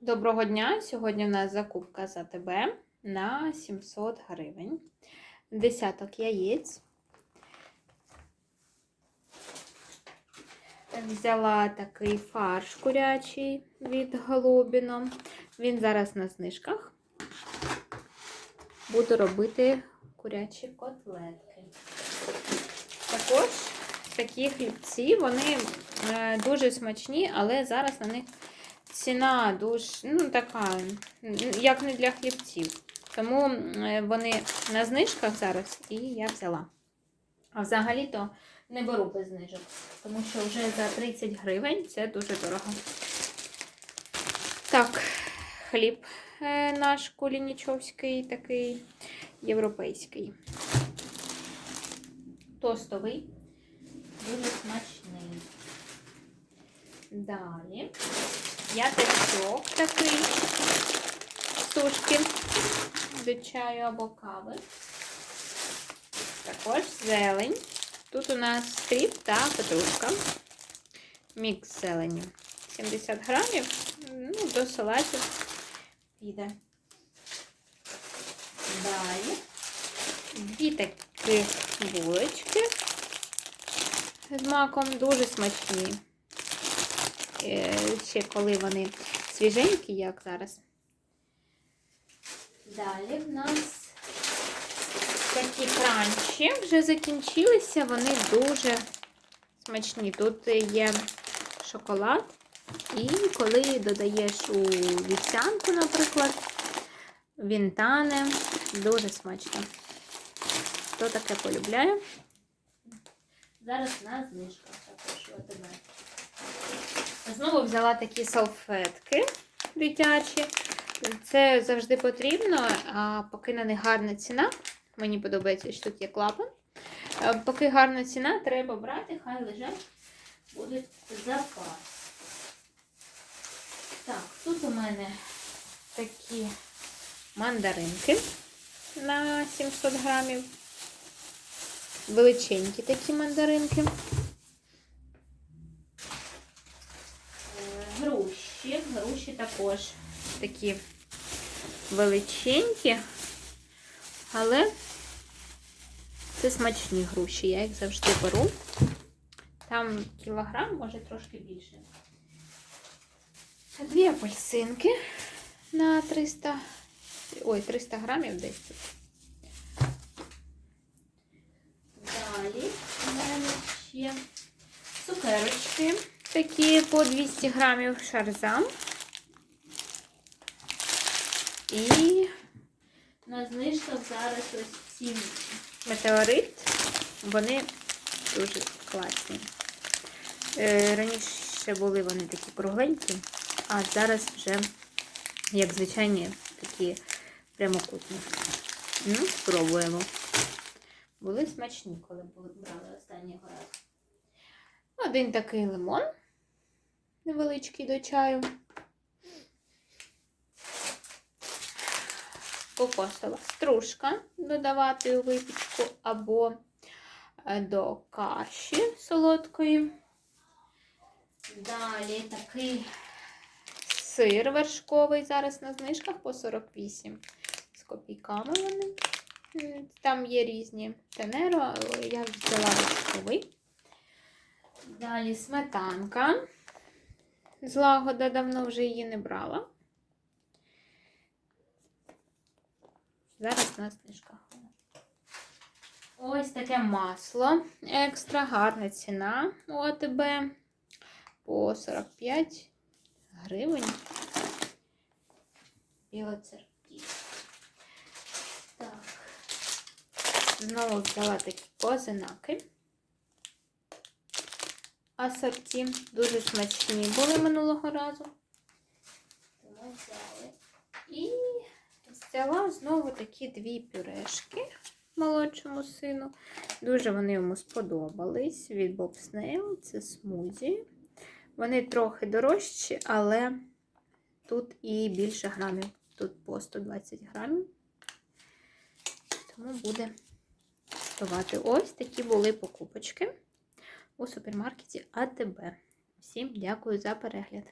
Доброго дня! Сьогодні в нас закупка за АТБ на 700 гривень. Десяток яєць. Взяла такий фарш курячий від Голубіно. Він зараз на знижках. Буду робити курячі котлетки. Також такі хлібці, вони е, дуже смачні, але зараз на них ціна дуже, ну, така, як не для хлібців. Тому е, вони на знижках зараз і я взяла. А взагалі-то не беру без знижок, тому що вже за 30 гривень це дуже дорого. Так, хліб е, наш кулінічовський, такий європейський. Тостовий, дуже смачний. Далі ятичок такий сушки до чаю або кави. Також зелень. Тут у нас кріп та петрушка. Мікс зелені. 70 грамів. Ну, до салатів піде. Далі дві такі булочки з маком дуже смачні. Е, ще коли вони свіженькі, як зараз. Далі в нас такі кранчі вже закінчилися, вони дуже смачні. Тут є шоколад, і коли додаєш у вівсянку, наприклад, він тане, дуже смачно. Хто таке полюбляє? Зараз на знижках також ОТБ. Знову взяла такі салфетки дитячі. Це завжди потрібно, а поки на них гарна ціна. Мені подобається, що тут є клапан. Поки гарна ціна, треба брати, хай лежать, будуть запас. Так, тут у мене такі мандаринки на 700 грамів. Величенькі такі мандаринки. Груші також такі величенькі, але це смачні груші. Я їх завжди беру. Там кілограм, може трошки більше. Дві апельсинки на 300, ой, 300 грамів десь тут. Далі у мене ще цукерочки такі по 200 грамів шарзам. І на знижках зараз ось ці метеорит, вони дуже класні. Е, раніше були вони такі кругленькі, а зараз вже, як звичайні, такі прямокутні. Ну, спробуємо. Були смачні, коли брали останнього разу. Один такий лимон невеличкий до чаю. Кокосова стружка додавати у випічку або е, до каші солодкої. Далі такий сир вершковий, зараз на знижках по 48 з копійками вони. Там є різні тенеро, я взяла вершковий. Далі сметанка. Злагода давно вже її не брала. Зараз на знижках. Ось таке масло. Екстра гарна ціна у АТБ по 45 гривень. Білоцерківське. Так. Знову взяла такі козинаки асорті. Дуже смачні були минулого разу. Тому взяли. Взяла знову такі дві пюрешки молодшому сину. Дуже вони йому сподобались від Bob Snail. Це смузі. Вони трохи дорожчі, але тут і більше грамів. Тут по 120 грамів. Тому буде готувати. Ось такі були покупочки у супермаркеті АТБ. Всім дякую за перегляд!